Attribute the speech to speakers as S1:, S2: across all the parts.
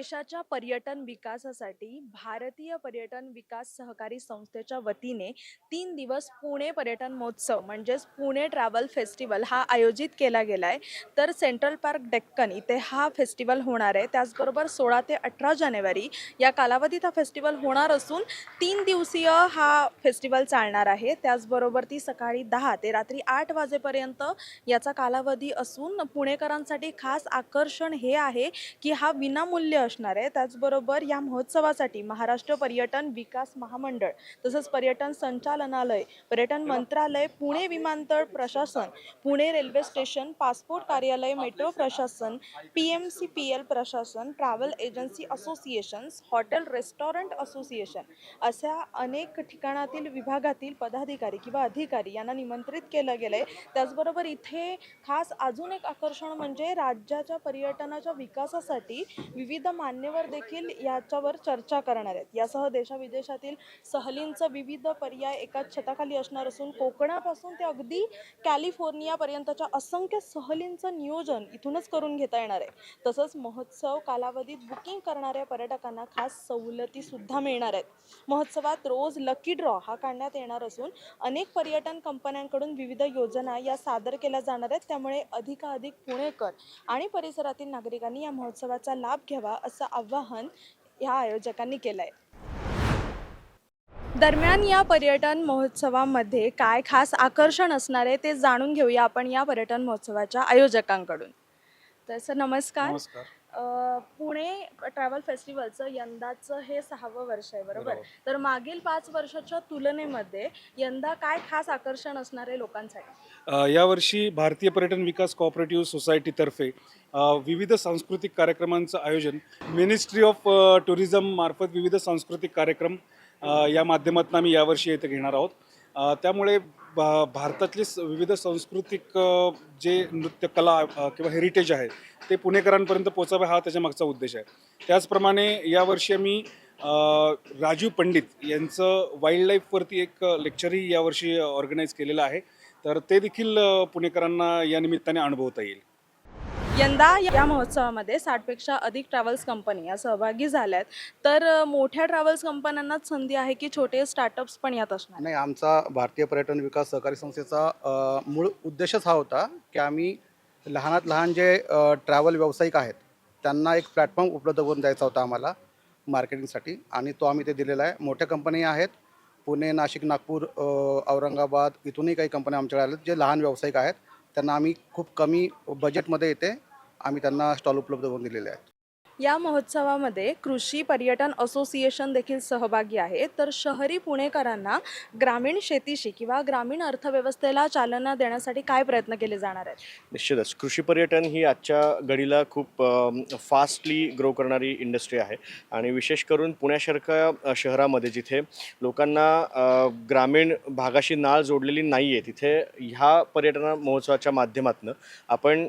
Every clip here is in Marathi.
S1: देशाच्या पर्यटन विकासासाठी भारतीय पर्यटन विकास सहकारी संस्थेच्या वतीने तीन दिवस पुणे पर्यटन महोत्सव म्हणजेच पुणे ट्रॅव्हल फेस्टिवल हा आयोजित केला गेला आहे तर सेंट्रल पार्क डेक्कन इथे हा फेस्टिवल होणार आहे. त्याचबरोबर सोळा ते अठरा जानेवारी या कालावधीत हा फेस्टिवल होणार असून तीन दिवसीय हा फेस्टिवल चालणार आहे. त्याचबरोबर ती सकाळी दहा ते रात्री आठ वाजेपर्यंत याचा कालावधी असून पुणेकरांसाठी खास आकर्षण हे आहे की हा विनामूल्य असणार आहे. त्याचबरोबर या महोत्सवासाठी महाराष्ट्र पर्यटन विकास महामंडळ तसंच पर्यटन संचालनालय पर्यटन मंत्रालय पुणे विमानतळ प्रशासन पुणे रेल्वे स्टेशन पासपोर्ट कार्यालय मेट्रो प्रशासन P M C P L प्रशासन travel agency associations hotel restaurant association अशा अनेक ठिकाणातील विभागातील पदाधिकारी किंवा अधिकारी यांना निमंत्रित केलं गेलं आहे त्याचबरोबर इथे खास अजून एक आकर्षण म्हणजे राज्याच्या पर्यटनाच्या विकासासाठी विविध मान्यवर देखील याच्यावर चर्चा करणार आहेत. यासह देशाविदेशातील सहलींचं विविध पर्याय एकाच छताखाली असणार असून कोकणापासून ते अगदी कॅलिफोर्नियापर्यंतच्या असंख्य सहलींचं नियोजन इथूनच करून घेता येणार आहे. तसंच महोत्सव कालावधीत बुकिंग करणाऱ्या पर्यटकांना खास सवलतीसुद्धा मिळणार आहेत. महोत्सवात रोज लकी ड्रॉ हा काढण्यात येणार असून अनेक पर्यटन कंपन्यांकडून विविध योजना या सादर केल्या जाणार आहेत. त्यामुळे अधिकाधिक पुणेकर आणि परिसरातील नागरिकांनी या महोत्सवाचा लाभ घ्यावा असं आवाहन या आयोजकांनी केलं आहे दरम्यान या पर्यटन महोत्सवामध्ये काय खास आकर्षण असणार आहे ते जाणून घेऊया आपण या पर्यटन महोत्सवाच्या आयोजकांकडून. तर सर नमस्कार.
S2: नमस्कार.
S1: पुणे ट्रॅव्हल फेस्टिवलचं यंदाचं हे सहावं वर्ष आहे बरोबर? तर मागील पाच वर्षाच्या तुलनेमध्ये यंदा काय खास आकर्षण असणार आहे लोकांसाठी
S2: यावर्षी भारतीय पर्यटन विकास कोऑपरेटिव्ह सोसायटीतर्फे विविध सांस्कृतिक कार्यक्रमांचं आयोजन मिनिस्ट्री ऑफ टुरिझम मार्फत विविध सांस्कृतिक कार्यक्रम या माध्यमातून आम्ही यावर्षी इथे घेणार आहोत. त्यामुळे भा भारतातले स- विविध सांस्कृतिक जे नृत्यकला किंवा हेरिटेज आहे ते पुणेकरांपर्यंत पोचावे हा त्याच्या मागचा उद्देश आहे. त्याचप्रमाणे यावर्षी आम्ही राजीव पंडित यांचं वाईल्ड लाईफवरती एक लेक्चरही यावर्षी ऑर्गनाईज केलेलं आहे. तर ते देखील पुणेकरांना या निमित्ताने अनुभवता येईल.
S1: यंदा या महोत्सवामध्ये साठपेक्षा अधिक ट्रॅव्हल्स कंपनी या सहभागी झाल्या आहेत तर मोठ्या ट्रॅव्हल्स कंपन्यांनाच संधी आहे की छोटे स्टार्टअप्स पण यात असणार?
S3: नाही आमचा भारतीय पर्यटन विकास सहकारी संस्थेचा मूळ उद्देशच हा होता की आम्ही लहानात लहान जे ट्रॅव्हल व्यावसायिक आहेत त्यांना एक प्लॅटफॉर्म उपलब्ध करून द्यायचा होता आम्हाला मार्केटिंगसाठी आणि तो आम्ही ते दिलेला आहे. मोठ्या कंपनी आहेत पुणे नाशिक नागपूर औरंगाबाद इथूनही काही कंपन्या आमच्याकडे आल्या जे लहान व्यावसायिक आहेत. त्यांना आम्ही खूप कमी बजेटमध्ये येते आम्ही त्यांना स्टॉल उपलब्ध करून दिलेले आहेत.
S1: या महोत्सवामध्ये कृषी पर्यटन असोसिएशन देखील सहभागी आहे. तर शहरी पुणेकरांना ग्रामीण शेतीशी किंवा ग्रामीण अर्थव्यवस्थेला चालना देण्यासाठी काय प्रयत्न केले जाणार आहेत?
S4: निश्चितच. कृषी पर्यटन ही आजच्या घडीला खूप फास्टली ग्रो करणारी इंडस्ट्री आहे. आणि विशेष करून पुण्यासारख्या शहरामध्ये जिथे लोकांना ग्रामीण भागाशी नाळ जोडलेली नाही आहे तिथे ह्या पर्यटन महोत्सवाच्या माध्यमातून आपण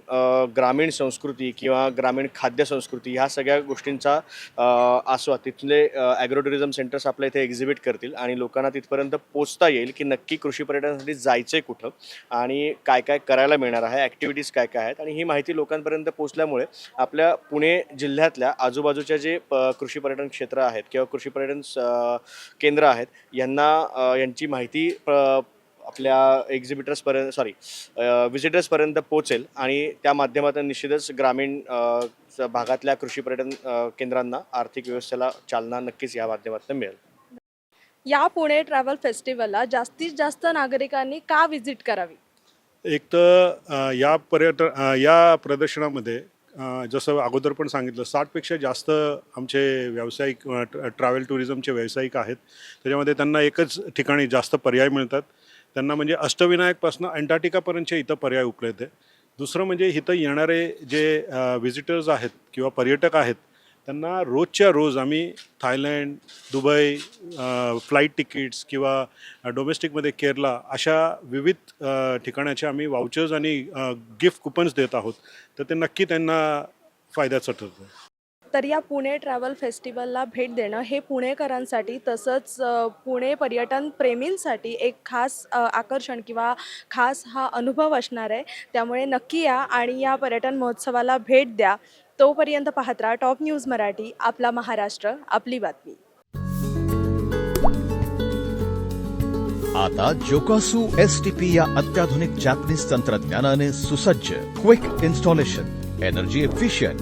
S4: ग्रामीण संस्कृती किंवा ग्रामीण खाद्य संस्कृती ह्या सगळ्या गोष्टींचा आस्वाद तिथले ॲग्रो टुरिझम सेंटर्स आपल्या इथे एक्झिबिट करतील आणि लोकांना तिथपर्यंत पोचता येईल की नक्की कृषी पर्यटनासाठी जायचं आहे कुठं आणि काय काय करायला मिळणार आहे ॲक्टिव्हिटीज काय काय आहेत आणि ही माहिती लोकांपर्यंत पोचल्यामुळे आपल्या पुणे जिल्ह्यातल्या आजूबाजूच्या जे प कृषी पर्यटन क्षेत्र आहेत किंवा कृषी पर्यटन स- केंद्र आहेत यांना यांची माहिती प- आपल्या एक्झिबिटर्सपर्यंत सॉरी व्हिजिटर्सपर्यंत पोचेल आणि त्या माध्यमातून निश्चितच ग्रामीण भागातल्या कृषी पर्यटन केंद्रांना आर्थिक व्यवस्थेला चालना नक्कीच या माध्यमातून मिळेल.
S1: या पुणे ट्रॅव्हल फेस्टिवलला जास्तीत जास्त नागरिकांनी का व्हिजिट करावी?
S5: एक तर या पर्यटन या प्रदर्शनामध्ये जसं अगोदर पण सांगितलं साठपेक्षा जास्त आमचे व्यावसायिक ट्रॅव्हल टुरिझमचे व्यावसायिक आहेत. त्याच्यामध्ये त्यांना एकच ठिकाणी जास्त पर्याय मिळतात. त्यांना म्हणजे अष्टविनायकपासून अंटार्क्टिकापर्यंतचे इथं पर्याय उपलब्ध आहे दुसरं म्हणजे इथं येणारे जे व्हिजिटर्स आहेत किंवा पर्यटक आहेत त्यांना रोजच्या रोज आम्ही थायलंड दुबई फ्लाईट तिकीट्स किंवा डोमेस्टिकमध्ये केरला अशा विविध ठिकाणाचे आम्ही वाउचर्स आणि गिफ्ट कुपन्स देत आहोत. तर ते नक्की त्यांना फायद्याचं ठरतं.
S1: तर या पुणे ट्रॅव्हल फेस्टिवलला भेट देणं हे पुणेकरांसाठी तसंच पुणे पर्यटन प्रेमींसाठी एक खास आकर्षण किंवा खास हा अनुभव असणार आहे. त्यामुळे नक्की या आणि या पर्यटन महोत्सवाला भेट द्या. तोपर्यंत पाहत राहा टॉप न्यूज मराठी आपला महाराष्ट्र आपली बातमी.
S6: आता जोकासू एस टी पी या अत्याधुनिक जॅपनीज तंत्रज्ञानाने सुसज्ज quick installation energy efficient